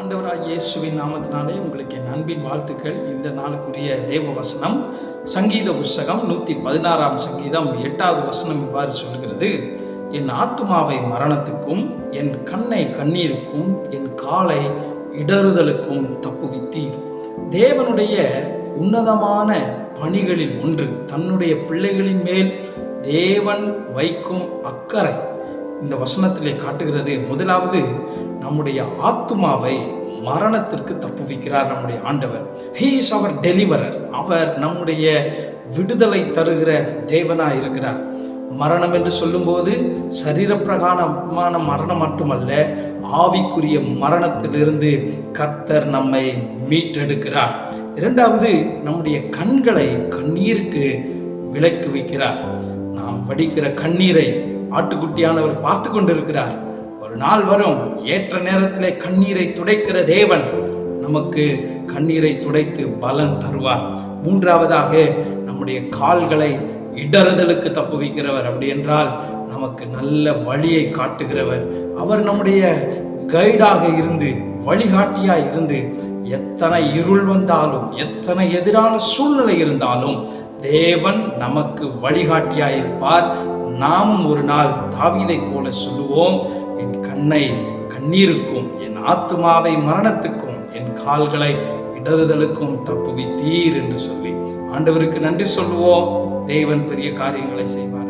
ஆண்டவராக இயேசுவின் நாமத்தினாலே உங்களுக்கு என் அன்பின் வாழ்த்துக்கள். இந்த நாளுக்குரிய தேவ வசனம் சங்கீத புஸ்தகம் நூற்றி பதினாறாம் சங்கீதம் எட்டாவது வசனம் இவ்வாறு சொல்கிறது. என் ஆத்துமாவை மரணத்துக்கும் என் கண்ணை கண்ணீருக்கும் என் காலை இடறுதலுக்கும் தப்புவித்தீர். தேவனுடைய உன்னதமான பணிகளில் ஒன்று தன்னுடைய பிள்ளைகளின் மேல் தேவன் வைக்கும் அக்கறை. இந்த வசனத்திலே காட்டுகிறது. முதலாவது நம்முடைய ஆத்துமாவை மரணத்திற்கு தப்புவிக்கிறார் நம்முடைய ஆண்டவர். ஹீ இஸ் அவர் டெலிவரர் அவர் நம்முடைய விடுதலை தருகிற தேவனாக இருக்கிறார். மரணம் என்று சொல்லும்போது சரீரப்பிரகாரமான மரணம் மட்டுமல்ல ஆவிக்குரிய மரணத்திலிருந்து கர்த்தர் நம்மை மீட்டெடுக்கிறார். இரண்டாவது நம்முடைய கண்களை கண்ணீருக்கு விலக்கு வைக்கிறார். நாம் வடிக்கிற கண்ணீரை ஆட்டுக்குட்டியானவர் பார்த்து கொண்டிருக்கிறார். ஒரு நாள் வரும் ஏற்ற நேரத்திலே கண்ணீரை துடைக்கிற தேவன் நமக்கு கண்ணீரை துடைத்து பலன் தருவார். மூன்றாவதாக நம்முடைய கால்களை இடறுதலுக்கு தப்பு வைக்கிறவர். அப்படி என்றால் நமக்கு நல்ல வழியை காட்டுகிறவர். அவர் நம்முடைய கைடாக இருந்து வழிகாட்டியாக இருந்து எத்தனை இருள் வந்தாலும் எத்தனை எதிரான சூழ்நிலை இருந்தாலும் தேவன் நமக்கு வழிகாட்டியாயிருப்பார். நாமும் ஒரு நாள் தாவீதைப் போல சொல்லுவோம் என் கண்ணை கண்ணீருக்கும் என் ஆத்துமாவை மரணத்துக்கும் என் கால்களை இடறுதலுக்கும் தப்புவித்தீர் என்று சொல்லி. ஆண்டவருக்கு நன்றி சொல்லுவோம். தேவன் பெரிய காரியங்களை செய்வார்